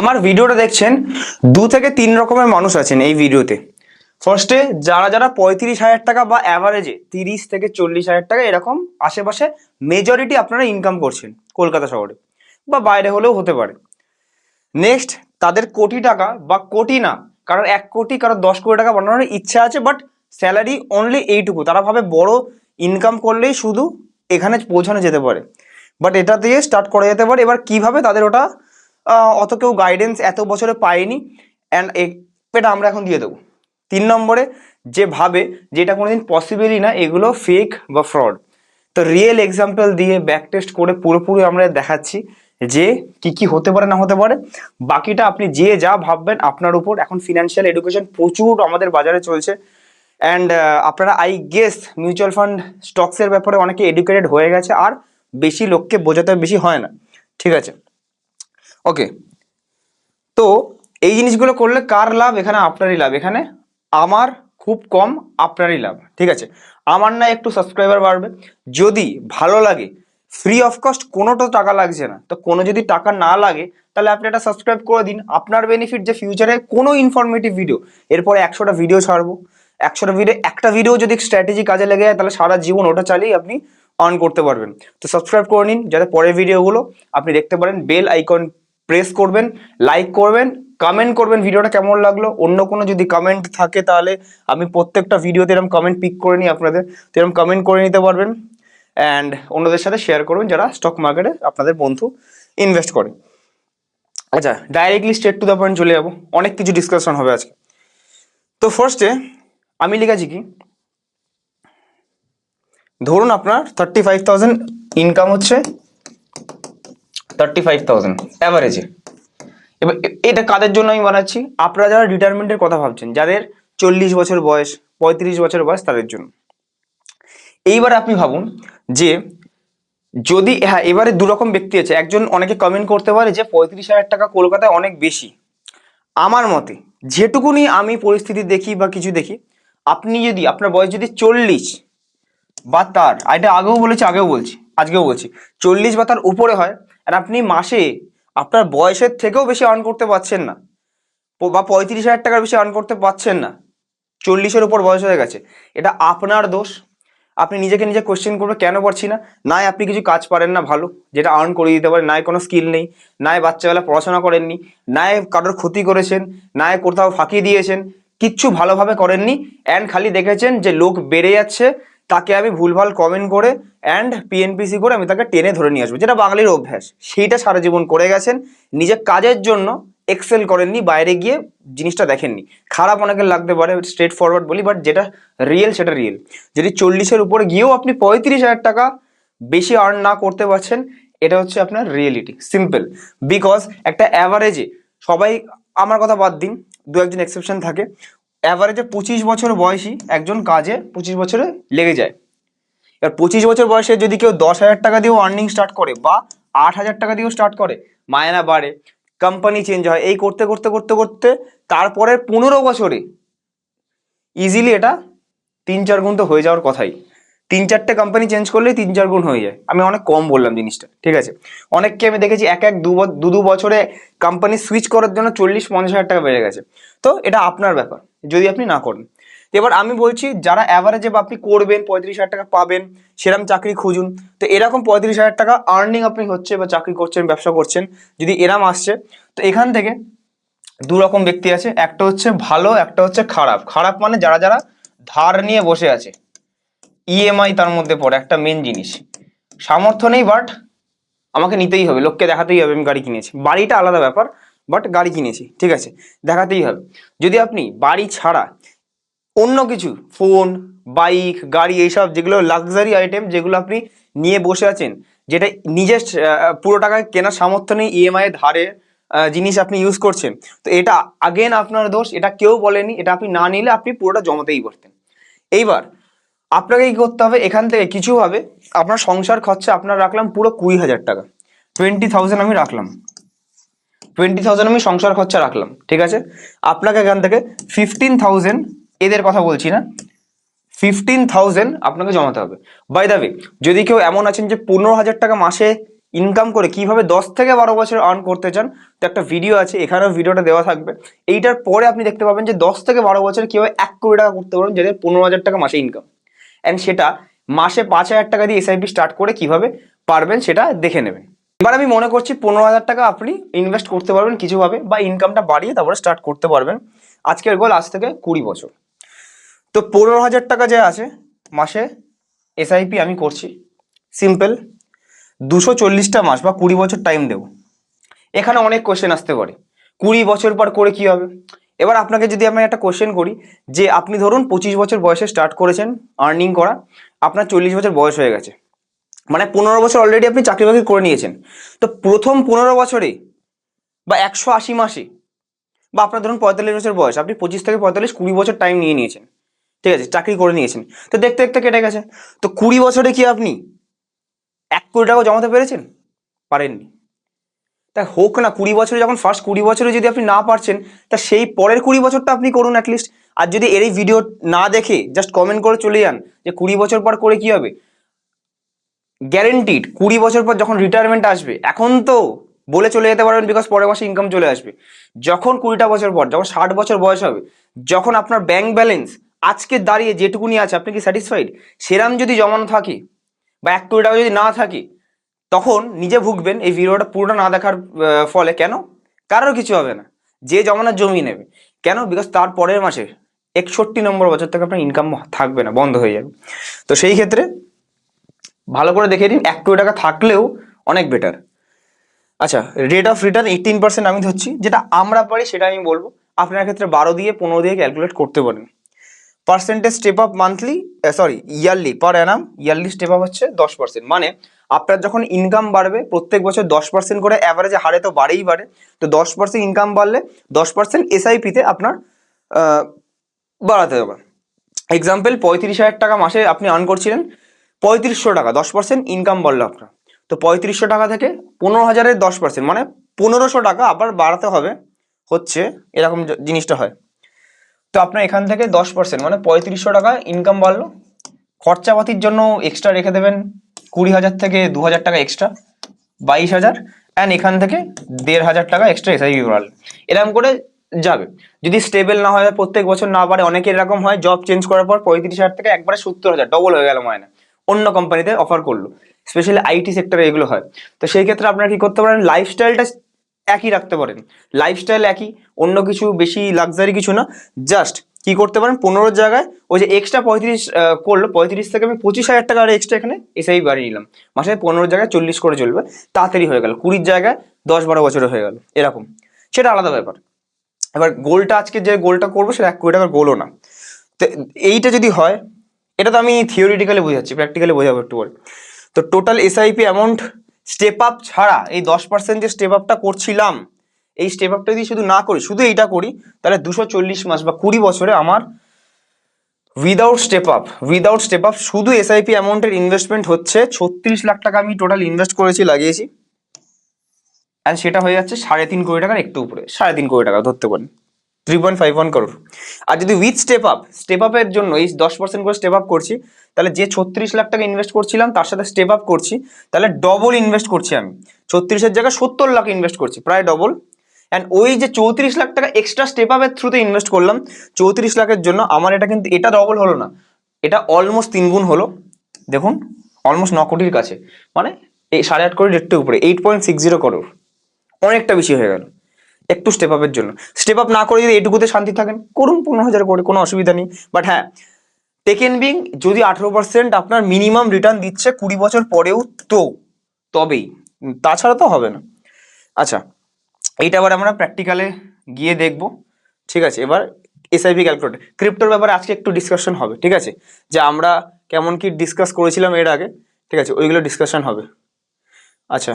আমার ভিডিওটা দেখছেন, দু থেকে তিন রকমের মানুষ আছেন এই ভিডিওতে। ফার্স্টে যারা যারা পঁয়ত্রিশ হাজার টাকা বা অ্যাভারেজে তিরিশ থেকে চল্লিশ হাজার টাকা এরকম আশেপাশে মেজরিটি আপনারা ইনকাম করছেন কলকাতা শহরে বা বাইরে হলেও হতে পারে। নেক্সট তাদের কোটি টাকা বা কোটি না, কারণ এক কোটি কারোর দশ কোটি টাকা বানানোর ইচ্ছা আছে বাট স্যালারি অনলি এইটুকু। তারা ভাবে বড় ইনকাম করলেই শুধু এখানে পৌঁছানো যেতে পারে। বাট এটা দিয়ে স্টার্ট করা যেতে পারে। এবার কীভাবে তাদের ওটা অত কেউ গাইডেন্স এত বছরে পায়নি। অ্যান্ড এটা আমরা এখন দিয়ে দেবো। তিন নম্বরে, যে ভাবে যে এটা কোনোদিন পসিবলই না, এগুলো ফেক বা ফ্রড তো রিয়েল এক্সাম্পল দিয়ে ব্যাক টেস্ট করে পুরোপুরি আমরা দেখাচ্ছি যে কি কি হতে পারে, না হতে পারে। বাকিটা আপনি যে যা ভাববেন, আপনার উপর। এখন ফিনান্সিয়াল এডুকেশন প্রচুর আমাদের বাজারে চলছে। অ্যান্ড আপনারা আই গেস মিউচুয়াল ফান্ড স্টকসের ব্যাপারে অনেকে এডুকেটেড হয়ে গেছে। আর বেশি লোককে বোঝাতে বেশি হয় না। ঠিক আছে? ওকে তো এই জিনিসগুলো করলে কার লাভ? এখানে আপনারই লাভ। এখানে আমার খুব কম আপনারই লাভ। ঠিক আছে? আমার না একটু সাবস্ক্রাইবার বাড়বে। যদি ভালো লাগে ফ্রি অফ কস্ট কোনোটা টাকা লাগছে না। তো কোনো যদি টাকা না লাগে, তাহলে আপনি এটা সাবস্ক্রাইব করে দিন। আপনার বেনিফিট যে ফিউচারে কোনো ইনফরমেটিভ ভিডিও এরপরে একশোটা ভিডিও ছাড়বো। একশোটা ভিডিও একটা ভিডিও যদি স্ট্র্যাটেজি কাজে লেগে যায়, তাহলে সারা জীবন ওটা চালিয়ে আপনি অন করতে পারবেন। তো সাবস্ক্রাইব করে নিন। যাতে পরের ভিডিওগুলো আপনি দেখতে পারেন। বেল আইকন প্রেস করবেন লাইক করবেন কমেন্ট করবেন ভিডিওটা কেমন লাগল। অন্য কোনো যদি কমেন্ট থাকে তাহলে আমি প্রত্যেকটা ভিডিওতে এরকম কমেন্ট পিক করে নিই আপনাদের। তো এরকম কমেন্ট করে নিতে পারবেন অ্যান্ড অন্যদের সাথে শেয়ার করবেন যারা স্টক মার্কেটে আপনাদের বন্ধু ইনভেস্ট করে। আচ্ছা directly straight to the point চলে যাব। অনেক কিছু ডিসকাশন হবে আজকে। তো ফার্স্টে আমি লিখেছি কি, ধরুন আপনার থার্টি ফাইভ থাউজেন্ড ইনকাম হচ্ছে থার্টি ফাইভ থাউজেন্ড অ্যাভারেজে এবার এটা কাদের জন্য আমি বানাচ্ছি? আপনারা যারা রিটায়ারমেন্টের কথা ভাবছেন, যাদের চল্লিশ বছর বয়স, পঁয়ত্রিশ বছর বয়স, তাদের জন্য। এইবার আপনি ভাবুন যে, যদি হ্যাঁ এবারে দু রকম ব্যক্তি আছে, একজন অনেকে কমেন্ট করতে পারে যে, পঁয়ত্রিশ হাজার টাকা কলকাতায় অনেক বেশি। আমার মতে, যেটুকুনি আমি পরিস্থিতি দেখি বা কিছু দেখি, আপনি যদি, আপনার বয়স যদি চল্লিশ, বা তার, এটা আগেও বলেছি, আগেও বলছি, আজকেও বলছি, চল্লিশ বা তার উপরে হয় আর আপনি মাসে আপনার বয়সের থেকেও বেশি আর্ন করতে পারছেন না। বা পঁয়ত্রিশ হাজার টাকার বেশি আর্ন করতে পারছেন না। চল্লিশের উপর বয়স হয়ে গেছে। এটা আপনার দোষ। আপনি নিজেকে নিজে কোশ্চেন করবে, কেন পারছি না? নাই আপনি কিছু কাজ পারেন না ভালো, যেটা আর্ন করে দিতে পারেন। নাই কোনো স্কিল নেই। নাই বাচ্চাবেলা পড়াশোনা করেননি। নাই কারোর ক্ষতি করেছেন। নাই কোথাও ফাঁকি দিয়েছেন। কিচ্ছু ভালোভাবে করেননি। অ্যান্ড খালি দেখেছেন যে লোক বেড়ে যাচ্ছে। তাকে আমি ভুলভাল কমেন্ট করে অ্যান্ড পিএনপিসি করে আমি তাকে টেনে ধরে নিয়ে আসব, যেটা বাঙালির অভ্যাস। সেইটা সারা জীবন করে গেছেন, নিজের কাজের জন্য এক্সেল করেননি, বাইরে গিয়ে জিনিসটা দেখেননি। খারাপ অনেকে লাগতে পারে স্ট্রেট ফরওয়ার্ড বলি বাট যেটা রিয়েল সেটা রিয়েল যদি চল্লিশের উপরে গিয়েও আপনি পঁয়ত্রিশ হাজার টাকা বেশি আর্ন না করতে পারছেন, এটা হচ্ছে আপনার রিয়েলিটি সিম্পল বিকজ একটা অ্যাভারেজে সবাই, আমার কথা বাদ দিন, দু একজন এক্সেপশন থাকে। অ্যাভারেজে পঁচিশ বছর বয়সী একজন কাজে পঁচিশ বছরে লেগে যায়। এবার পঁচিশ বছর বয়সে যদি কেউ দশ হাজার টাকা দিয়েও আর্নিং স্টার্ট করে বা আট হাজার টাকা দিয়েও স্টার্ট করে, মায়না বাড়ে কোম্পানি চেঞ্জ হয়, এই করতে করতে করতে করতে তারপরে পনেরো বছরে ইজিলি এটা তিন চার গুণ তো হয়ে যাওয়ার কথাই। তিন চারটে কোম্পানি চেঞ্জ করলেই তিন চার গুণ হয়ে যায়। আমি অনেক কম বললাম জিনিসটা, ঠিক আছে? অনেককে আমি দেখেছি এক এক দু দু বছরে কোম্পানি সুইচ করার জন্য চল্লিশ পঞ্চাশ হাজার টাকা বেড়ে গেছে। তো এটা আপনার ব্যাপার, যদি আপনি না করেন। এবার আমি বলছি, যারা অ্যাভারেজে বা আপনি করবেন, পঁয়ত্রিশ হাজার টাকা পাবেন, সেরকম চাকরি খুঁজুন। তো এরকম পঁয়ত্রিশ হাজার টাকা আর্নিং আপনি হচ্ছে বা চাকরি করছেন, ব্যবসা করছেন, যদি এরম আসছে, তো এখান থেকে দু রকম ব্যক্তি আছে। একটা হচ্ছে ভালো, একটা হচ্ছে খারাপ। খারাপ মানে যারা যারা ধার নিয়ে বসে আছে। ইএমআই তার মধ্যে পড়ে, একটা মেন জিনিস। সামর্থ্য নেই বাট আমাকে নিতেই হবে। লোককে দেখাতেই হবে, আমি গাড়ি কিনেছি। বাড়িটা আলাদা ব্যাপার বাট গাড়ি কিনেছি, ঠিক আছে? দেখাতেই হবে। যদি আপনি বাড়ি ছাড়া অন্য কিছু ফোন বাইক গাড়ি, এইসব যেগুলো লাক্সারি আইটেম যেগুলো আপনি নিয়ে বসে আছেন, যেটা নিজের পুরো টাকায় কেনার সামর্থ্য নেই ইএমআই ধারে জিনিস আপনি ইউজ করছেন, তো এটা আগেন আপনার দোষ, এটা কেউ বলেনি, এটা আপনি না নিলে আপনি পুরোটা জমাতেই পারতেন এইবার আপনাকে কি করতে হবে, এখান থেকে কিছু হবে। আপনার সংসার খরচা আপনার রাখলাম পুরো কুড়ি হাজার টাকা। টোয়েন্টি থাউজেন্ড আমি রাখলাম। টোয়েন্টি থাউজেন্ড আমি সংসার খরচা রাখলাম, ঠিক আছে? আপনাকে এখান থেকে ফিফটিন থাউজেন্ড এদের কথা বলছি না ফিফটিন থাউজেন্ড আপনাকে জমাতে হবে। বাই দ্য ওয়ে যদি কেউ এমন আছেন যে পনেরো হাজার টাকা মাসে ইনকাম করে কীভাবে দশ থেকে বারো বছর আর্ন করতে চান, তো একটা ভিডিও আছে, এখানেও ভিডিওটা দেওয়া থাকবে। এইটার পরে আপনি দেখতে পাবেন যে দশ থেকে বারো বছর কীভাবে এক কোটি টাকা করতে পারবেন, যাদের পনেরো হাজার টাকা মাসে ইনকাম অ্যান্ড সেটা মাসে পাঁচ হাজার টাকা দিয়ে এসআইপি স্টার্ট করে কীভাবে পারবেন সেটা দেখে নেবেন এবার আমি মনে করছি পনেরো হাজার টাকা আপনি ইনভেস্ট করতে পারবেন কিছুভাবে বা ইনকামটা বাড়িয়ে তারপরে স্টার্ট করতে পারবেন। আজকের গোল আজ থেকে কুড়ি বছর। তো পনেরো হাজার টাকা যে আছে মাসে এসআইপি আমি করছি। সিম্পল দুশো চল্লিশটা মাস বা কুড়ি বছর টাইম দেবো। এখানে অনেক কোশ্চেন আসতে পারে। কুড়ি বছর পর করে কি হবে? এবার আপনাকে যদি আমি একটা কোশ্চেন করি, যে আপনি ধরুন পঁচিশ বছর বয়সে স্টার্ট করেছেন আর্নিং করা, আপনার চল্লিশ বছর বয়স হয়ে গেছে। মানে পনেরো বছর অলরেডি আপনি চাকরি বাকরি করে নিয়েছেন। তো প্রথম পনেরো বছরে বা একশো আশি মাসে বা আপনার ধরুন পঁয়তাল্লিশ বছর বয়স, আপনি পঁচিশ থেকে পঁয়তাল্লিশ কুড়ি বছর টাইম নিয়ে নিয়েছেন। ঠিক আছে, চাকরি করে নিয়েছেন। তো দেখতে দেখতে কেটে গেছে। তো কুড়ি বছরে কি আপনি এক কোটি টাকা জমাতে পেরেছেন? পারেননি। তা হোক না, কুড়ি বছরে যখন ফার্স্ট কুড়ি বছরে যদি আপনি না পারছেন, তা সেই পরের কুড়ি বছরটা আপনি করুন অ্যাটলিস্ট আর যদি এর এই ভিডিও না দেখে জাস্ট কমেন্ট করে চলে যান যে কুড়ি বছর পর করে কি হবে? গ্যারেন্টিড কুড়ি বছর পর যখন রিটায়ারমেন্ট আসবে, এখন তো বলে চলে যেতে পারবেন বিকজ পরের মাসে ইনকাম চলে আসবে। যখন কুড়িটা বছর পর, যখন ষাট বছর বয়স হবে, যখন আপনার ব্যাংক ব্যালেন্স আজকে দাঁড়িয়ে যেটুকুনি আছে, আপনি কি স্যাটিসফাইড সেরাম যদি জমানো থাকে বা এক কোটি টাকা যদি না থাকে তখন নিজে ভুগবেন এই ভিডিওটা পুরোটা না দেখার ফলে কেন? কারোর কিছু হবে না। যে জমানার জমি নেবে। কেন? বিকজ তার পরের মাসে একষট্টি নম্বর বছর থেকে আপনার ইনকাম থাকবে না, বন্ধ হয়ে যাবে। তো সেই ক্ষেত্রে ভালো করে দেখে নিন, এক কোটি টাকা থাকলেও অনেক বেটার আচ্ছা rate of return eighteen percent আমি ধরছি, যেটা আমরা পারি সেটা আমি বলব। আপনার ক্ষেত্রে বারো দিয়ে পনেরো দিয়ে ক্যালকুলেট করতে পারেন। Percentage step up monthly sorry yearly per annum yearly step up হচ্ছে দশ পার্সেন্ট মানে আপনার যখন ইনকাম বাড়বে, প্রত্যেক বছর দশ পার্সেন্ট করে অ্যাভারেজে হারে তো বাড়েই বাড়ে। তো দশ পার্সেন্ট ইনকাম বাড়লে দশ পার্সেন্ট এসআইপিতে আপনার বাড়াতে হবে। এক্সাম্পল পঁয়ত্রিশ হাজার টাকা মাসে আপনি আর্ন করছিলেন, পঁয়ত্রিশশো টাকা, দশ পার্সেন্ট ইনকাম বাড়লো আপনার। তো পঁয়ত্রিশশো টাকা থেকে পনেরো হাজারের দশ পার্সেন্ট মানে পনেরোশো টাকা আবার বাড়াতে হবে, হচ্ছে এরকম জিনিসটা হয়। তো আপনার এখান থেকে দশ পার্সেন্ট মানে পঁয়ত্রিশশো টাকা ইনকাম বাড়লো। খরচাপাতির জন্য এক্সট্রা রেখে দেবেন। কুড়ি হাজার থেকে দু হাজার টাকা এক্সট্রা বাইশ হাজার অ্যান্ড এখান থেকে দেড় হাজার টাকা এক্সট্রা এসআইপি বাড়ালেন এরকম করে যাবে। যদি স্টেবল না হয় প্রত্যেক বছর না পারে অনেকে এরকম হয় জব চেঞ্জ করার পর পঁয়ত্রিশ হাজার থেকে একবারে সত্তর হাজার ডবল হয়ে গেল মায়না অন্য কোম্পানিতে অফার করল। স্পেশালি আইটি সেক্টরে এগুলো হয়। তো সেই ক্ষেত্রে আপনারা কি করতে পারেন লাইফস্টাইলটা একই রাখতে পারেন। লাইফস্টাইল একই, অন্য কিছু বেশি লাক্সারি কিছু না জাস্ট কি করতে পারেন? পনেরোর জায়গায়। ওই যে এক্সট্রা পঁয়ত্রিশ করল, পঁয়ত্রিশ থেকে আমি পঁচিশ হাজার টাকা আর এক্সট্রা এখানে এসআই বাড়িয়ে নিলাম মাসে পনেরোর জায়গায় চল্লিশ করে চলবে। তাড়াতাড়ি হয়ে গেল। কুড়ির জায়গায় দশ বারো বছরে হয়ে গেল। এরকম। সেটা আলাদা ব্যাপার। এবার গোলটা আজকে যে গোলটা করব, সেটা এক কোটি টাকার গোলও না। তো এইটা যদি হয়, এটা তো আমি থিওরিটিক্যালি বোঝাচ্ছি প্র্যাকটিক্যালি বোঝাবো একটু পরে তো total SIP amount step up ছাড়া, এই দশ পার্সেন্ট যে স্টেপ আপটা করছিলাম এই স্টেপ আপটা যদি শুধু না করি, শুধু এইটা করি, তাহলে দুশো চল্লিশ মাস বা কুড়ি বছরে আমার without step up without step up শুধু এসআইপি অ্যামাউন্টের ইনভেস্টমেন্ট হচ্ছে, ছত্রিশ লাখ টাকা আমি টোটাল ইনভেস্ট করেছি, লাগিয়েছি। অ্যান্ড সেটা হয়ে যাচ্ছে সাড়ে তিন কোটি টাকার একটু উপরে, সাড়ে তিন কোটি টাকা ধরতে পারেন। Three point five one crore আর যদি উইথ স্টেপ আপ স্টেপ আপের জন্য এই দশ পার্সেন্ট করে স্টেপ আপ করছি, তাহলে যে ছত্রিশ লাখ টাকা ইনভেস্ট করছিলাম, তার সাথে স্টেপ আপ করছি, তাহলে ডবল ইনভেস্ট করছি আমি। ছত্রিশের জায়গায় সত্তর লাখ ইনভেস্ট করছি, প্রায় ডবল অ্যান্ড ওই যে চৌত্রিশ লাখ টাকা এক্সট্রা স্টেপ আপের থ্রুতে ইনভেস্ট করলাম, চৌত্রিশ লাখের জন্য আমার এটা কিন্তু, এটা ডবল হলো না। এটা অলমোস্ট তিন গুণ হলো। দেখুন অলমোস্ট ন কোটির কাছে। মানে এই সাড়ে আট কোটির একটু উপরে eight point six zero crore অনেকটা বেশি হয়ে গেল। একটু স্টেপ আপের জন্য। স্টেপ আপ না করে যদি এটুকুতে শান্তি থাকেন, করুন পনেরো হাজার করে, কোনো অসুবিধা নেই। বাট হ্যাঁ টেকেন বিং যদি আঠেরো পার্সেন্ট আপনার মিনিমাম রিটার্ন দিচ্ছে কুড়ি বছর পরেও তো, তবেই। তাছাড়া তো হবে না। আচ্ছা এইটা আবার আমরা প্র্যাকটিক্যালে গিয়ে দেখব। ঠিক আছে, এবার এসআইপি ক্যালকুলেটর ক্রিপ্টোর ব্যাপারে আজকে একটু ডিসকাশন হবে, ঠিক আছে? যে আমরা কেমন কি ডিসকাস করেছিলাম এর আগে, ঠিক আছে? ওইগুলো ডিসকাশন হবে। আচ্ছা।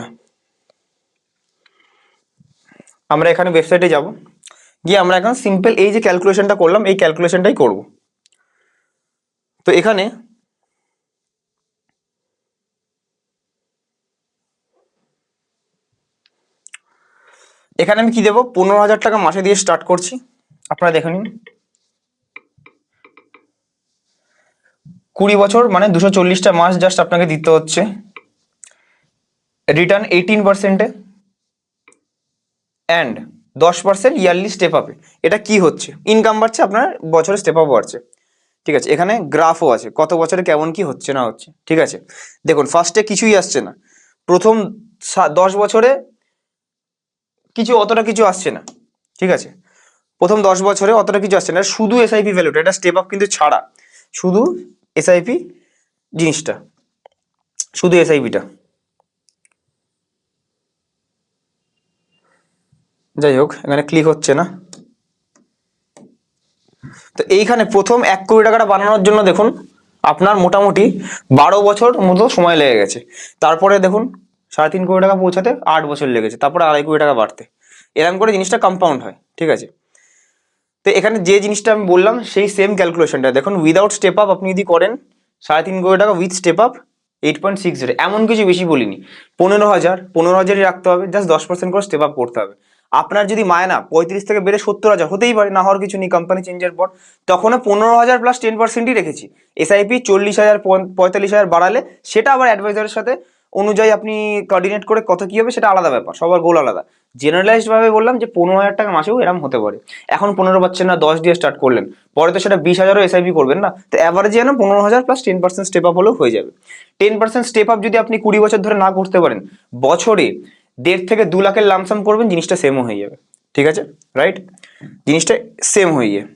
আমরা এখানে ওয়েবসাইটে যাব। গিয়ে আমরা এখন সিম্পল এই যে ক্যালকুলেশনটা করলাম, এই ক্যালকুলেশনটাই করব। তো এখানে এখানে আমি কি দেবো? পনেরো হাজার টাকা মাসে দিয়ে স্টার্ট করছি। আপনারা দেখে নিন। কুড়ি বছর মানে দুশো চল্লিশটা মাস জাস্ট আপনাকে দিতে হচ্ছে। রিটার্ন এইটিন পার্সেন্টে অ্যান্ড দশ পার্সেন্ট ইয়ারলি স্টেপ আপে এটা কি হচ্ছে? ইনকাম বাড়ছে, আপনার বছরে স্টেপ আপ বাড়ছে। ঠিক আছে, এখানে গ্রাফও আছে, কত বছরে কেমন কি হচ্ছে না হচ্ছে। ঠিক আছে, দেখুন ফার্স্টে কিছুই আসছে না। প্রথম দশ বছরে কিছু অতটা কিছু আসছে না, ঠিক আছে? প্রথম দশ বছরে অতটা কিছু আসছে না শুধু এসআইপি ভ্যালুটা এটা স্টেপ আপ কিন্তু ছাড়া। শুধু এসআইপি জিনিসটা, শুধু এসআইপিটা যাই হোক, এখানে ক্লিক হচ্ছে না। তো এইখানে প্রথম এক কোটি টাকাটা বানানোর জন্য দেখুন, আপনার মোটামুটি বারো বছর মতো সময় লেগে গেছে। তারপরে দেখুন সাড়ে তিন কোটি টাকা পৌঁছাতে আট বছর লেগেছে, তারপরে আড়াই কোটি টাকা বাড়তে। এরকম করে জিনিসটা কম্পাউন্ড হয়, ঠিক আছে? তো এখানে যে জিনিসটা আমি বললাম, সেই সেম ক্যালকুলেশনটা দেখুন উইদাউট স্টেপ আপ আপনি যদি করেন, সাড়ে তিন কোটি টাকা with step up eight point six zero এমন কিছু বেশি বলিনি। পনেরো হাজার, পনেরো হাজারই রাখতে হবে জাস্ট দশ পার্সেন্ট করে স্টেপ আপ করতে হবে। আপনার যদি মায়না পঁয়ত্রিশ থেকে বেড়ে সত্তর হাজার, হতেই পারে, না হওয়ার কিছু নেই কোম্পানি চেঞ্জের পর। তখনও পনেরো হাজার প্লাস টেন পার্সেন্টই রেখেছি। এসআইপি চল্লিশ হাজার পঁয়- পঁয়তাল্লিশ হাজার বাড়ালে, সেটা আবার অ্যাডভাইজারের সাথে অনুযায়ী আপনি কোঅর্ডিনেট করে কত কী হবে সেটা আলাদা ব্যাপার, সবার গোল আলাদা। জেনারেলাইজড ভাবে বললাম যে পনেরো হাজার টাকা মাসেও এরম হতে পারে। এখন পনেরো পাচ্ছেন না, দশ দিয়ে স্টার্ট করলেন। পরে তো সেটা বিশ হাজারও এসআইপি করবেন না। তো অ্যাভারেজে যেন পনেরো হাজার plus ten percent step up হলেও হয়ে যাবে। টেন পার্সেন্ট স্টেপ আপ যদি আপনি কুড়ি বছর ধরে না করতে পারেন, বছরে দেড় থেকে দু লাখের লামসাম করবেন, জিনিসটা সেমও হয়ে যাবে। ঠিক আছে? রাইট জিনিসটা সেম হয়ে যাবে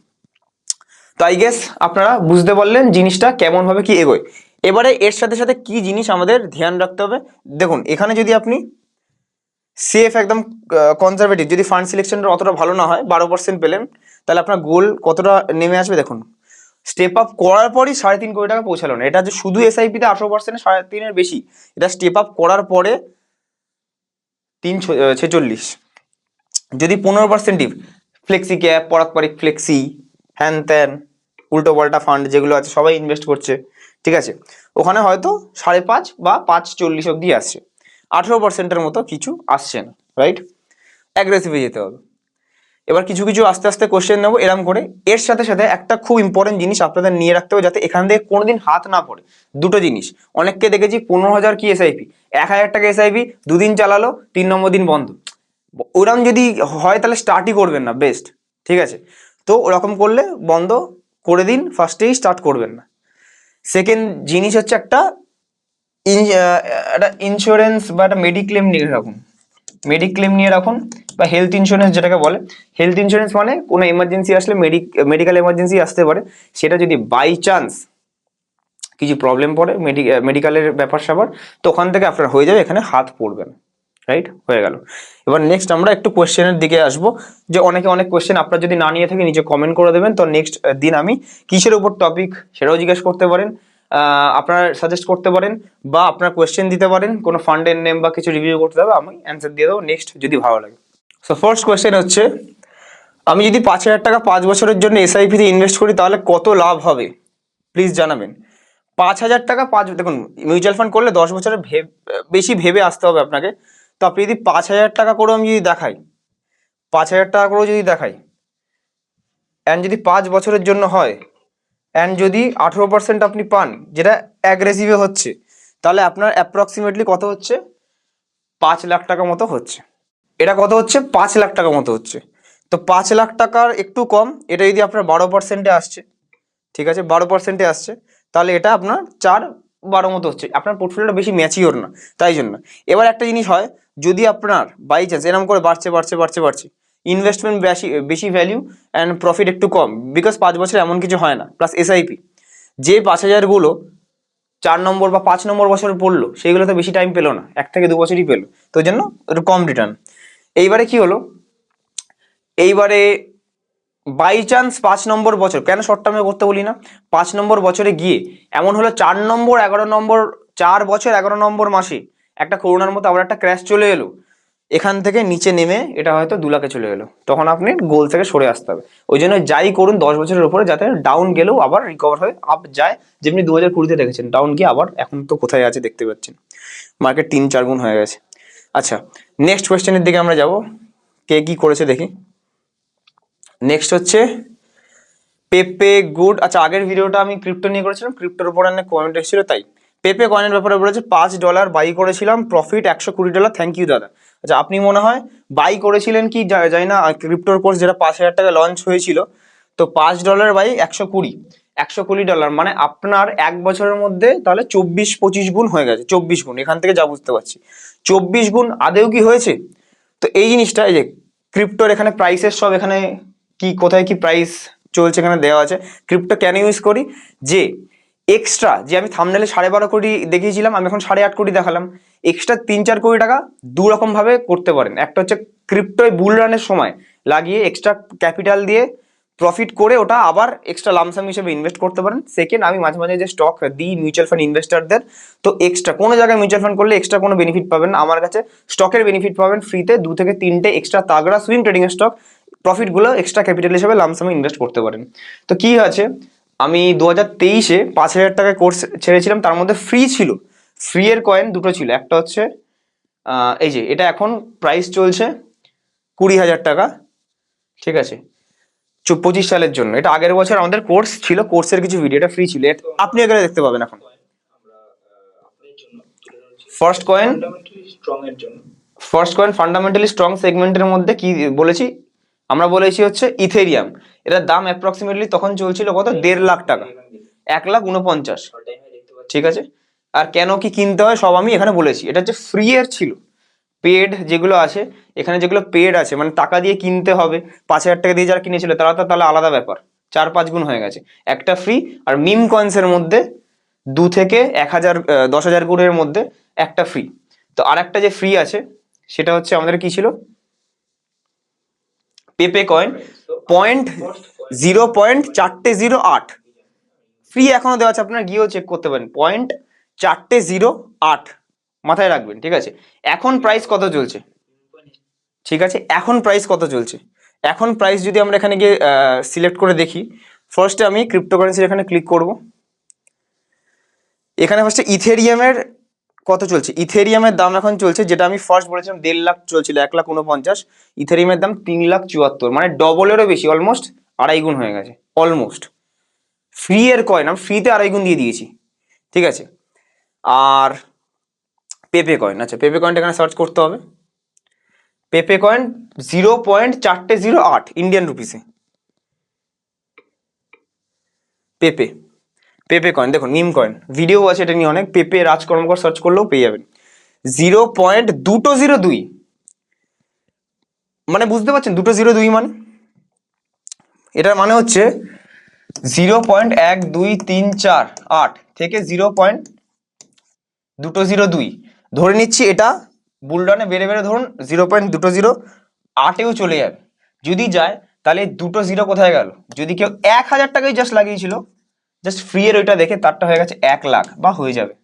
তো আই গেস আপনারা বুঝতে পারলেন জিনিসটা কেমন ভাবে কি এগোয়। এবারে এর সাথে সাথে কি জিনিস আমাদের ধ্যান রাখতে হবে? দেখুন, এখানে যদি আপনি সেফ একদম কনজারভেটিভ যদি ফান্ড সিলেকশনটা অতটা ভালো না হয়, বারো পার্সেন্ট পেলেন, তাহলে আপনার গোল কতটা নেমে আসবে দেখুন। স্টেপ আপ করার পরই সাড়ে তিন কোটি টাকা পৌঁছালো না এটা যে শুধু এসআইপিতে আঠারো পার্সেন্ট সাড়ে তিনের বেশি, এটা স্টেপ আপ করার পরে তিন ছেচল্লিশ। যদি পনেরো পার্সেন্টিভ ফ্লেক্সি ক্যাপ পারস্পরিক ফ্লেক্সি হ্যান ত্যান, উল্টো পাল্টা ফান্ড যেগুলো আছে, সবাই ইনভেস্ট করছে। ঠিক আছে? ওখানে হয়তো সাড়ে পাঁচ বা পাঁচ চল্লিশ অব্দি আসছে। আঠেরো পার্সেন্টের মতো কিছু আসছে না রাইট অ্যাগ্রেসিভে যেতে হবে। এবার কিছু কিছু আস্তে আস্তে কোশ্চেন নেব, এরম করে। এর সাথে সাথে একটা খুব ইম্পর্টেন্ট জিনিস আপনাদের নিয়ে রাখতে হবে যাতে এখান থেকে কোনোদিন হাত না পড়ে। দুটো জিনিস। অনেককে দেখেছি পনেরো হাজার কি এসআইপি এক হাজার টাকা এসআইপি দুদিন চালালো, তিন নম্বর দিন বন্ধ। ওরম যদি হয় তাহলে স্টার্টই করবেন না বেস্ট ঠিক আছে? তো ওরকম করলে বন্ধ করে দিন ফার্স্টেই স্টার্ট করবেন না। সেকেন্ড জিনিস হচ্ছে একটা একটা ইন্স্যুরেন্স বা একটা মেডিক্লেম নিয়ে রাখুন। মেডিক্লেম নিয়ে রাখুন বা হেলথ ইন্স্যুরেন্স যেটাকে বলে। হেলথ ইন্স্যুরেন্স মানে কোনো এমার্জেন্সি আসলে মেডিকেল এমার্জেন্সি আসতে পারে। সেটা যদি বাই চান্স কিছু প্রবলেম পড়ে মেডিকেলের ব্যাপার স্যাপার তো ওখান থেকে আপনার হয়ে যাবে, এখানে হাত পড়বে না। রাইট হয়ে গেল। এবার নেক্সট আমরা একটু কোয়েশ্চেনের দিকে আসব। যে অনেকে অনেক কোয়েশ্চেন আপনার যদি না নিয়ে থাকে নিচে কমেন্ট করে দেবেন। তো নেক্সট দিন আমি কিসের উপর টপিক সেটাও জিজ্ঞেস করতে পারেন। আপনারা সাজেস্ট করতে পারেন বা আপনার কোয়েশ্চেন দিতে পারেন। কোনো ফান্ডের নেম বা কিছু রিভিউ করতে হবে, আমি অ্যান্সার দিয়ে দেবো নেক্সট যদি ভালো লাগে। সো ফার্স্ট কোয়েশ্চেন হচ্ছে, আমি যদি পাঁচ হাজার টাকা পাঁচ বছরের জন্য এসআইপিতে ইনভেস্ট করি, তাহলে কত লাভ হবে? প্লিজ জানাবেন। পাঁচ হাজার টাকা পাঁচ, দেখুন মিউচুয়াল ফান্ড করলে দশ বছরের বেশি ভেবে আসতে হবে আপনাকে। তো আপনি যদি পাঁচ হাজার টাকা করে আমি যদি দেখাই, পাঁচ হাজার টাকা করেও যদি দেখাই অ্যান্ড যদি পাঁচ বছরের জন্য হয় অ্যান্ড যদি আঠেরো পার্সেন্ট আপনি পান, যেটা অ্যাগ্রেসিভে হচ্ছে, তাহলে আপনার অ্যাপ্রক্সিমেটলি কত হচ্ছে? পাঁচ লাখ টাকা মতো হচ্ছে। এটা কত হচ্ছে? পাঁচ লাখ টাকা মতো হচ্ছে। তো পাঁচ লাখ টাকার একটু কম, এটা যদি আপনার বারো পার্সেন্টে আসছে, ঠিক আছে, বারো পার্সেন্টে আসছে, তাহলে এটা আপনার চার বারো মতো হচ্ছে। আপনার পোর্টফোলিওটা বেশি ম্যাচিওর না, তাই জন্য। এবার একটা জিনিস হয় যদি আপনার বাই চান্স এরকম করে বাড়ছে বাড়ছে বাড়ছে বাড়ছে ইনভেস্টমেন্ট বেশি বেশি ভ্যালিউ অ্যান্ড প্রফিট একটু কম বিকজ পাঁচ বছর এমন কিছু হয় না প্লাস এসআইপি যে পাঁচ হাজারগুলো চার নম্বর বা পাঁচ নম্বর বছর পড়ল সেইগুলো তো বেশি টাইম পেল না, এক থেকে দু বছরই পেল, তো জন্য একটু কম রিটার্ন এইবারে কি হলো? এইবারে বাই চান্স পাঁচ নম্বর বছর, কেন শর্ট টার্মে করতে বলি না? পাঁচ নম্বর বছরে গিয়ে, এমন হলো চার নম্বর, এগারো নম্বর, চার বছর, এগারো নম্বর মাসে একটা করোনার মতো আবার একটা ক্র্যাশ চলে এলো। এখান থেকে নিচে নেমে এটা হয়তো দু লাখে চলে এলো। তখন আপনি গোল থেকে সরে আসতে হবে। ওই জন্য যাই করুন দশ বছরের উপরে যাতে ডাউন গেলেও আবার রিকভার হয়ে আপ যায়। যেমনি দু হাজার কুড়িতে দেখেছেন ডাউন গিয়ে আবার এখন তো কোথায় আছে দেখতে পাচ্ছেন। মার্কেট তিন চার গুণ হয়ে গেছে। আচ্ছা নেক্সট কোয়েশ্চেনের দিকে আমরা যাব। কে কি করেছে দেখি। নেক্সট হচ্ছে পেপে গুড আচ্ছা আগের ভিডিওটা আমি ক্রিপ্টো নিয়ে করেছিলাম। ক্রিপ্টোর উপর অনেক কমেন্ট এসেছিল, তাই। পেপে কয়েনের ব্যাপারে বলেছে, পাঁচ ডলার বাই করেছিলাম প্রফিট একশো কুড়ি ডলার থ্যাংক ইউ দাদা। আচ্ছা আপনি মনে হয় বাই করেছিলেন কি জানি না ক্রিপ্টোর কোর্স যেটা পাঁচ হাজার টাকা লঞ্চ হয়েছিল, তো পাঁচ ডলার বাই একশো কুড়ি একশো কুড়ি ডলার মানে আপনার এক বছরের মধ্যে তাহলে চব্বিশ পঁচিশ গুণ হয়ে গেছে, চব্বিশ গুণ, এখান থেকে যা বুঝতে পারছি। চব্বিশ গুণ আদেও কি হয়েছে? তো এই জিনিসটা, এই যে ক্রিপ্টোর এখানে প্রাইসের সব এখানে কি, কোথায় কি প্রাইস চলছে এখানে দেওয়া আছে ক্রিপ্টো কেন ইউজ করি? যে এক্সট্রা যে আমি থামনেলে সাড়ে বারো কোটি দেখিয়েছিলাম, আমি এখন সাড়ে আট কোটি দেখালাম। এক্সট্রা তিন চার কোটি টাকা দু রকম ভাবে করতে পারেন। একটা হচ্ছে ক্রিপ্টোয় বুল রানের সময় লাগিয়ে এক্সট্রা ক্যাপিটাল দিয়ে প্রফিট করে ওটা আবার এক্সট্রা লামসাম হিসেবে ইনভেস্ট করতে পারেন। সেকেন্ড আমি মাঝে মাঝে যে স্টক দিই মিউচুয়াল ফান্ড ইনভেস্টারদের তো এক্সট্রা কোনো জায়গায় মিউচুয়াল ফান্ড করলে এক্সট্রা কোনো বেনিফিট পাবেন আমার কাছে স্টকের বেনিফিট পাবেন ফ্রিতে দু থেকে তিনটে এক্সট্রা তাগড়া সুইং ট্রেডিং স্টক প্রফিটগুলো এক্সট্রা ক্যাপিটাল হিসেবে লামসামে ইনভেস্ট করতে পারেন। তো কি আছে? আমি দু হাজার তেইশে পাঁচ হাজার টাকায় কোর্স ছেড়েছিলাম তার মধ্যে ফ্রি ছিল। ফ্রি এর কয়েন দুটো ছিল। একটা হচ্ছে এই যে এটা এখন প্রাইস চলছে কুড়ি হাজার টাকা ঠিক আছে? পঁচিশ সালের জন্য। এটা আগের বছর আমাদের কোর্স ছিল কোর্সের কিছু ভিডিও এটা ফ্রি ছিল। আপনি এখানে দেখতে পাবেন এখন। ফার্স্ট কয়েন ফান্ডামেন্টালি স্ট্রং এর জন্য। ফার্স্ট কয়েন ফান্ডামেন্টালি স্ট্রং সেগমেন্টের মধ্যে কি বলেছি? আমরা বলেছি হচ্ছে ইথেরিয়াম। এটার দাম অ্যাপ্রক্সিমেটলি তখন চলছিল কত? দেড় লাখ টাকা। এক লাখ উনপঞ্চাশ। ঠিক আছে? আর কেন কি কিনতে হয় সব আমি এখানে বলেছি। এটা হচ্ছে ফ্রি এর ছিল। পেড যেগুলো আছে, এখানে যেগুলো পেড আছে মানে টাকা দিয়ে কিনতে হবে। পাঁচ হাজার টাকা দিয়ে যারা কিনেছিল, তারা তো তাহলে আলাদা ব্যাপার। চার পাঁচ গুণ হয়ে গেছে। একটা ফ্রি আর মিম কয়েন্সের মধ্যে দু থেকে এক হাজার দশ হাজার গুণের মধ্যে একটা ফ্রি তো আর একটা যে ফ্রি আছে, সেটা হচ্ছে আমাদের কি ছিল? Pepe coin point zero point চারটে জিরো আট। ফ্রি এখনও দেওয়া আছে, আপনারা গিয়েও চেক করতে পারেন। পয়েন্ট চারটে জিরো আট। মাথায় রাখবেন, ঠিক আছে? এখন প্রাইস কত চলছে? ঠিক আছে? এখন প্রাইস কত চলছে? এখন প্রাইস যদি আমরা এখানে গিয়ে সিলেক্ট করে দেখি ফার্স্টে আমি ক্রিপ্টোকারেন্সির এখানে ক্লিক করব। এখানে ফার্স্টে ইথেরিয়ামের কত চলছে? ইথেরিয়ামের দাম এখন চলছে, যেটা আমি ফার্স্ট বলেছিলাম, দেড় লাখ চলছিল, এক লাখ উনপঞ্চাশ ইথেরিয়ামের দাম তিন লাখ চুয়াত্তর মানে ডবলেরও বেশি অলমোস্ট আড়াই গুণ হয়ে গেছে অলমোস্ট ফ্রি এর কয়েন, আমি ফ্রিতে আড়াই গুণ দিয়ে দিয়েছি, ঠিক আছে? আর পেপে কয়েন আচ্ছা পেপে কয়েনটা এখানে সার্চ করতে হবে। পেপে কয়েন জিরো পয়েন্ট চারটে জিরো আট ইন্ডিয়ান রুপিসে পেপে পেপে কয়েন দেখুন নিম কয়েন ভিডিও আছে, এটা নিয়ে অনেক পেপে রাজকর্মকর সার্চ করলেও পেয়ে যাবেন। জিরো পয়েন্ট দুটো জিরো দুই। মানে বুঝতে পারছেন, দুটো জিরো দুই মানে? এটার মানে হচ্ছে জিরো পয়েন্ট এক দুই তিন চার আট থেকে জিরো পয়েন্ট দুটো জিরো দুই। ধরে নিচ্ছি এটা বুলডানে বেড়ে বেড়ে ধরুন জিরো পয়েন্ট দুটো জিরো আটেও চলে যাবে। যদি যায়, তাহলে দুটো জিরো কোথায় গেল? যদি কেউ এক হাজার টাকাই জাস্ট লাগিয়েছিল জাস্ট ফ্রি এর ওইটা দেখে তারটা হয়ে গেছে এক লাখ, বা হয়ে যাবে।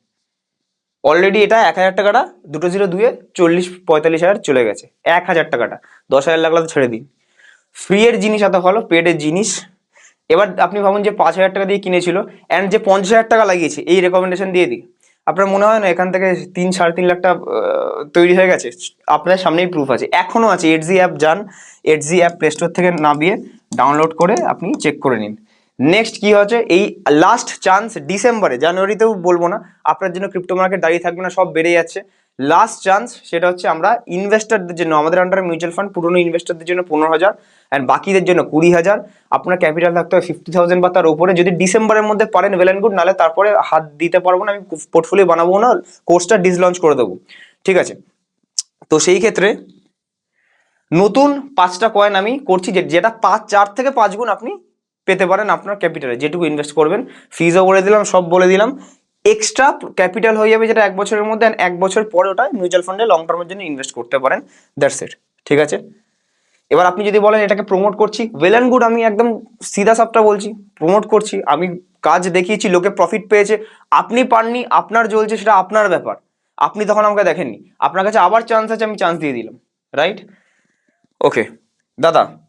অলরেডি এটা এক হাজার টাকাটা, দুটো জিরো দুয়ে চল্লিশ, পঁয়তাল্লিশ হাজার চলে গেছে। এক হাজার টাকাটা, দশ হাজার লাগলে তো ছেড়ে দিন। ফ্রি এর জিনিস এত ভালো পেডের জিনিস। এবার আপনি ভাবুন যে পাঁচ হাজার টাকা দিয়ে কিনেছিল অ্যান্ড যে পঞ্চাশ হাজার টাকা লাগিয়েছে, এই রেকমেন্ডেশন দিয়ে দিই আপনার মনে হয় না এখান থেকে তিন, সাড়ে তিন লাখটা তৈরি হয়ে গেছে? আপনার সামনেই প্রুফ আছে। এখনও আছে এইটজি অ্যাপ যান এইটজি অ্যাপ প্লে স্টোর থেকে নামিয়ে ডাউনলোড করে আপনি চেক করে নিন। নেক্সট কি হচ্ছে এই লাস্ট চান্স ডিসেম্বরে জানুয়ারিতেও বলব না, আপনার জন্য ক্রিপ্টো মার্কেট দাঁড়িয়ে থাকবে না, সব বেড়ে যাচ্ছে। লাস্ট চান্স সেটা হচ্ছে আমরা ইনভেস্টারদের জন্য, আমাদের আন্ডারে মিউচুয়াল ফান্ড পুরনো ইনভেস্টারদের জন্য পনেরো হাজার অ্যান্ড বাকিদের জন্য কুড়ি হাজার। আপনার ক্যাপিটাল থাকতে হবে ফিফটি থাউজেন্ড বা তার উপরে। যদি ডিসেম্বরের মধ্যে পারেন ওয়েল অ্যান্ড গুড নাহলে তারপরে হাত দিতে পারব না, আমি পোর্টফোলিও বানাবো না কোর্সটা ডিসলঞ্চ করে দেবো। ঠিক আছে? তো সেই ক্ষেত্রে নতুন পাঁচটা কয়েন আমি করছি যেটা পাঁচ, চার থেকে পাঁচ গুণ আপনি পেতে পারেন আপনার ক্যাপিটালে। যেটুকু ইনভেস্ট করবেন ফিজও বলে দিলাম, সব বলে দিলাম। এক্সট্রা ক্যাপিটাল হয়ে যাবে যেটা এক বছরের মধ্যে and এক বছর পরে ওটা মিউচুয়াল ফান্ডে লং টার্মের জন্য ইনভেস্ট করতে পারেন। দ্যাটস ইট ঠিক আছে? এবার আপনি যদি বলেন, এটাকে প্রমোট করছি? ওয়েল অ্যান্ড গুড আমি একদম সিধা সাপটা বলছি প্রমোট করছি। আমি কাজ দেখিয়েছি, লোকে প্রফিট পেয়েছে। আপনি পাননি, আপনার জ্বলছে, সেটা আপনার ব্যাপার। আপনি তখন আমাকে দেখেননি। আপনার কাছে আবার চান্স আছে, আমি চান্স দিয়ে দিলাম। রাইট ওকে দাদা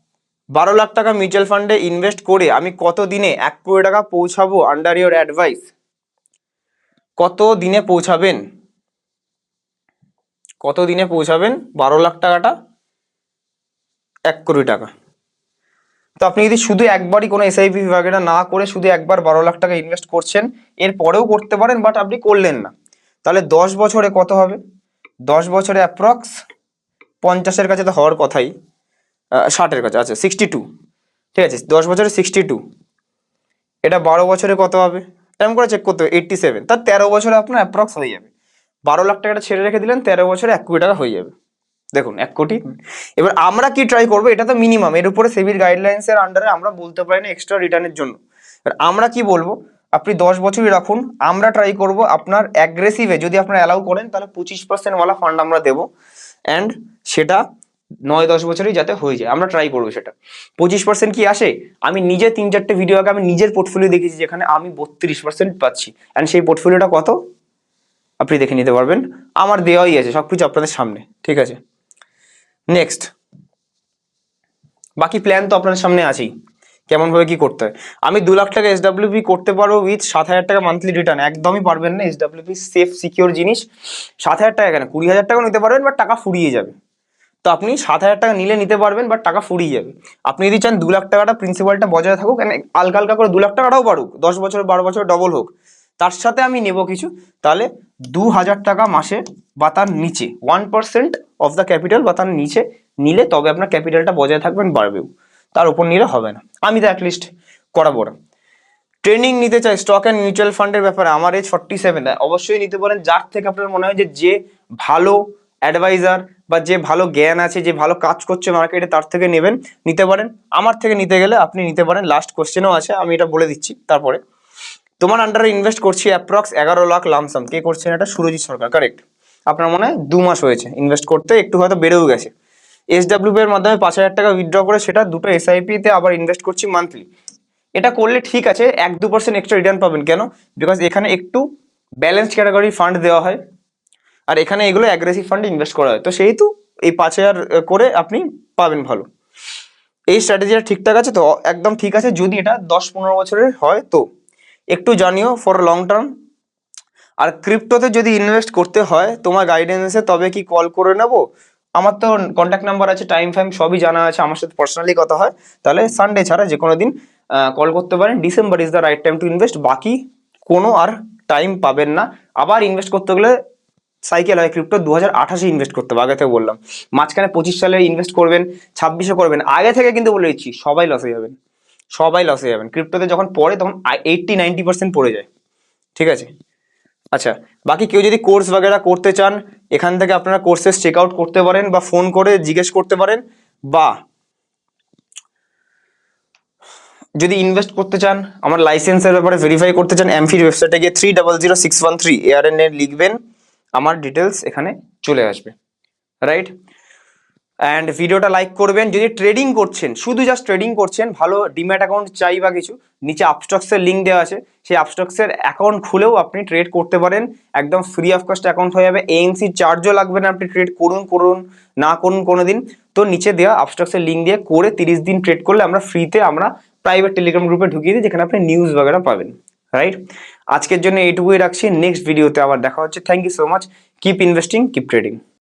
বারো লাখ টাকা মিউচুয়াল ফান্ডে ইনভেস্ট করে আমি কত দিনে এক কোটি টাকা পৌঁছাবো আন্ডার ইওর অ্যাডভাইস কত দিনে পৌঁছাবেন? কত দিনে পৌঁছাবেন বারো লাখ টাকাটা? এক কোটি টাকা। তো আপনি যদি শুধু একবারই কোনো এসআইপি বিভাগেটা না করে শুধু একবার বারো লাখ টাকা ইনভেস্ট করছেন, এর পরেও করতে পারেন বাট আপনি করলেন না। তাহলে দশ বছরে কত হবে? দশ বছরে অ্যাপ্রক্স পঞ্চাশের কাছে তো হওয়ার কথাই। ষাটের কাছে। আচ্ছা সিক্সটি টু ঠিক আছে, দশ বছরে সিক্সটি টু এটা বারো বছরে কত হবে? এরকম করে চেক করতে হবে এইট্টি সেভেন তার তেরো বছরে আপনার অ্যাপ্রক্স হয়ে যাবে। বারো লাখ টাকাটা ছেড়ে রেখে দিলেন, তেরো বছরে এক কোটি টাকা হয়ে যাবে। দেখুন, এক কোটি। এবার আমরা কি ট্রাই করব? এটা তো মিনিমাম এর উপরে সেভির গাইডলাইন্সের আন্ডারে আমরা বলতে পারি না এক্সট্রা রিটার্নের জন্য। এবার আমরা কি বলব? আপনি দশ বছরই রাখুন। আমরা ট্রাই করব আপনার অ্যাগ্রেসিভে যদি আপনারা অ্যালাউ করেন, তাহলে পঁচিশ পার্সেন্টওয়ালা ফান্ড আমরা দেবো। অ্যান্ড সেটা নয়, দশ বছরেই যাতে হয়ে যায়। আমরা ট্রাই করব সেটা। পঁচিশ পার্সেন্ট কি আসে? আমি নিজে তিন চারটে ভিডিও আগে আমি নিজের পোর্টফোলিও দেখেছি যেখানে আমি বত্রিশ পার্সেন্ট পাচ্ছি। অ্যান্ড সেই পোর্টফোলিওটা কত? আপনি দেখে নিতে পারবেন। আমার দেওয়াই আছে সব কিছু আপনাদের সামনে, ঠিক আছে? নেক্সট বাকি প্ল্যান তো আপনাদের সামনে আছেই। কেমন ভাবে কি করতে হয়? আমি দু লাখ টাকা এসডাব্লিউপি করতে পারব উইথ সাত হাজার টাকা মান্থলি রিটার্ন একদমই পারবেন না এসডাব্লিউপি সেফ সিকিওর জিনিস। সাত হাজার টাকা কেন? কুড়ি হাজার টাকা নিতে পারবেন বাট টাকা ফুরিয়ে যাবে। তো আপনি সাত হাজার টাকা নিলে নিতে পারবেন বাট টাকা ফুরিয়ে যাবে। আপনি যদি চান দু লাখ টাকাটা প্রিন্সিপালটা বজায় থাকুক আলকা হালকা করে দু লাখ টাকাটাও বাড়ুক, দশ বছর, বারো বছর ডবল হোক, তার সাথে আমি নেব কিছু, তাহলে দু হাজার টাকা মাসে বা তার নিচে one percent of the capital বা তার নিচে নিলে তবে আপনার ক্যাপিটালটা বজায় থাকবেন বাড়বেও। তার উপর নিলে হবে না। আমি তো অ্যাটলিস্ট করাবো না। ট্রেনিং নিতে চাই স্টক অ্যান্ড মিউচুয়াল ফান্ডের ব্যাপারে আমার এজ ফর্টি সেভেন অবশ্যই নিতে পারেন। যার থেকে আপনার মনে হয় যে যে ভালো অ্যাডভাইজার বা যে ভালো জ্ঞান আছে, যে ভালো কাজ করছে মার্কেটে তার থেকে নেবেন, নিতে পারেন। আমার থেকে নিতে গেলে আপনি নিতে পারেন। লাস্ট কোশ্চেনও আছে, আমি এটা বলে দিচ্ছি তারপরে। তোমার আন্ডারে ইনভেস্ট করছি অ্যাপ্রক্স এগারো লাখ লামসাম কে করছেন এটা? সুরজিৎ সরকার কারেক্ট আপনার মনে হয় দু মাস হয়েছে ইনভেস্ট করতে, একটু হয়তো বেড়েও গেছে। এস এর মাধ্যমে পাঁচ হাজার টাকা উইথড্র করে সেটা দুটো এসআইপি তে আবার ইনভেস্ট করছি মান্থলি এটা করলে ঠিক আছে, এক দু পার্সেন্ট এক্সট্রা রিটার্ন পাবেন। কেন? বিকজ এখানে একটু ব্যালেন্স ক্যাটাগরি ফান্ড দেওয়া হয়। আর এখানে এগুলো অ্যাগ্রেসিভ ফান্ডে ইনভেস্ট করা হয়। তো সেহেতু এই পাঁচ হাজার করে আপনি পাবেন ভালো। এই স্ট্র্যাটেজিটা ঠিকঠাক আছে? তো একদম ঠিক আছে, যদি এটা দশ পনেরো বছরের হয় তো। একটু জানিও ফর লং টার্ম আর ক্রিপ্টোতে যদি ইনভেস্ট করতে হয়, তোমার গাইডেন্সে তবে কি কল করে নেব? আমার তো কন্ট্যাক্ট নাম্বার আছে টাইম ফাইম সবই জানা আছে, আমার সাথে পার্সোনালি কথা হয়। তাহলে সানডে ছাড়া যে কোনো দিন কল করতে পারেন। December is the right time to invest বাকি কোনো আর টাইম পাবেন না। আবার ইনভেস্ট করতে গেলে সাইকেল হয় ক্রিপ্টো দু হাজার আঠাশে ইনভেস্ট করতে হবে, আগে থেকে বললাম। মাঝখানে পঁচিশ সালে ইনভেস্ট করবেন, ছাব্বিশে করবেন, আগে থেকে কিন্তু বলে দিচ্ছি, সবাই লসে যাবেন। সবাই লসে যাবেন। ক্রিপ্টোতে যখন পড়ে তখন এইটটি নাইনটি পার্সেন্ট পড়ে যায়। ঠিক আছে? আচ্ছা বাকি কেউ যদি কোর্স বাগেরা করতে চান, এখান থেকে আপনারা কোর্সেস চেক আউট করতে পারেন বা ফোন করে জিজ্ঞেস করতে পারেন বা যদি ইনভেস্ট করতে চান, আমার লাইসেন্সের ব্যাপারে ভেরিফাই করতে চান এমফির ওয়েবসাইটে গিয়ে three double zero six one three ARN এ লিখবেন। আমার ডিটেলস এখানে চলে আসবে রাইট অ্যান্ড ভিডিওটা লাইক করবেন, যদি ট্রেডিং করছেন, শুধু জাস্ট ট্রেডিং করছেন, ভালো ডিম্যাট অ্যাকাউন্ট চাই বা কিছু, নিচে আপস্টক্সের লিঙ্ক দেওয়া আছে, সেই আপস্টক্সের অ্যাকাউন্ট খুলেও আপনি ট্রেড করতে পারেন, একদম ফ্রি অফ কস্ট অ্যাকাউন্ট হয়ে যাবে এএমসি চার্জও লাগবে না আপনি ট্রেড করুন করুন, না করুন কোনো দিন তো নিচে দেওয়া আপস্টক্সের লিঙ্ক দিয়ে করে তিরিশ দিন ট্রেড করলে আমরা ফ্রিতে আমরা প্রাইভেট টেলিগ্রাম গ্রুপে ঢুকিয়ে দিই, যেখানে আপনি নিউজ বাগেরা পাবেন রাইট আজকের জন্য এইটুকুই রাখছি। নেক্সট ভিডিওতে আবার দেখা হচ্ছে। Thank you so much keep investing keep trading